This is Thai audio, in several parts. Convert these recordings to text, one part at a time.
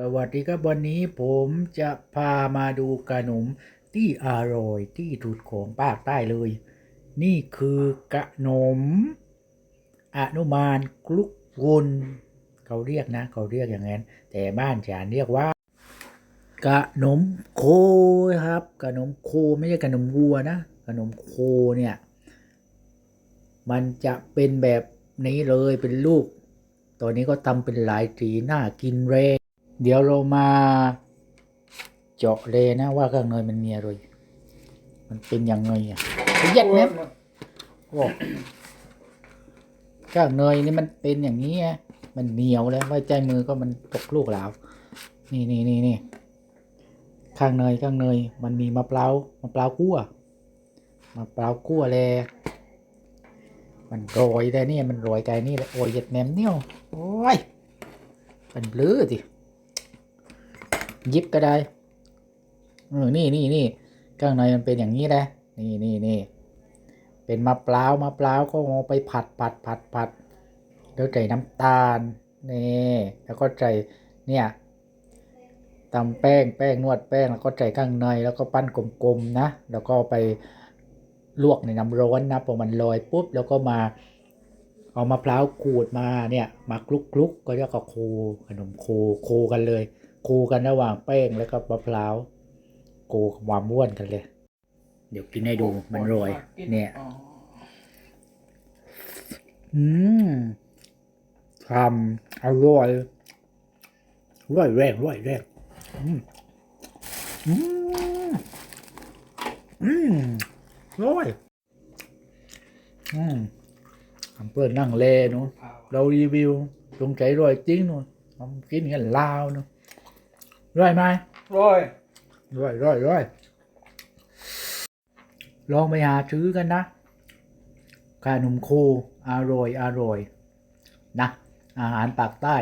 สวัสดีครับวันนี้ผมจะพามาดูขนมที่อร่อยที่สุดของภาคใต้เลย นี่คือขนมอนุมานกลุกกุลเขาเรียกนะ เขาเรียกอย่างนั้น แต่บ้านฉันเรียกว่าขนมโคครับขนมโคไม่ใช่ขนมวัวนะขนมโคเนี่ย มันจะเป็นแบบนี้เลยเป็นลูก ตอนนี้ก็ทำเป็นหลายสีน่ากินเลย เดี๋ยวเรามาเจาะเลยนะว่าข้างในมันมีอะไร มันเป็นยังไงอะเย็ดเน็บโอ้ข้างในนี่มันเป็นอย่างนี้ไงมันเหนียวแล้วไว้ใจมือก็มันตกลูกแล้วนี่นี่นี่นี่ข้างในข้างในมันมีมะพร้าวมะพร้าวคั่วมะพร้าวคั่วเลยมันโรยแต่นี่มันโรยแต่นี่แหละโอ้ยเย็ดแหนมเนี่ยวโอ้ยมันเบลือสิห ยิบก็ได้เออนี่นี่นี่ข้างในมันเป็นอย่างนี้นะนี่นี่นี่เป็นมะพร้าวมะพร้าวก็เอาไปผัดผัดผัดผัดแล้วใส่น้ำตาลนี่แล้วก็ใส่เนี่ยตำแป้งแป้งนวดแป้งแล้วก็ใส่ข้างในแล้วก็ปั้นกลมๆนะแล้วก็ไปลวกในน้ำร้อนนะพอมันลอยปุ๊บแล้วก็มาเอามะพร้าวขูดมาเนี่ยมาคลุกคลุกๆก็เรียกว่าโคขนมโคโคกันเลย โคกันระหว่างแป้งแล้วก็มะพร้าวโคความม้วนกันเลย เดี๋ยวกินให้ดูมันโรย เนี่ย อืมทำอร่อยร่อยแรงร่อยแรงอืมอืมอืมร้อยอืมทำเพื่อนนั่งเลเนาะเรารีวิว ตรงใจรอยจริงเนาะทำกินกันลาวเนาะ ร้อยไหมร้อยร้อยร้อยร้อยลองไปหาซื้อกันนะขนมโคอร่อยอร่อยนะอาหารปากใต้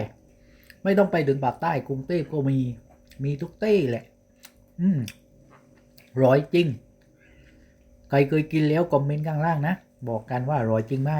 ไม่ต้องไปถึงปากใต้กรุงเทพก็มีมีทุกเต้แหละ อืมร้อยจริง ใครเคยกินแล้วคอมเมนต์ข้างล่างนะ บอกกันว่าอร่อยจริงไหม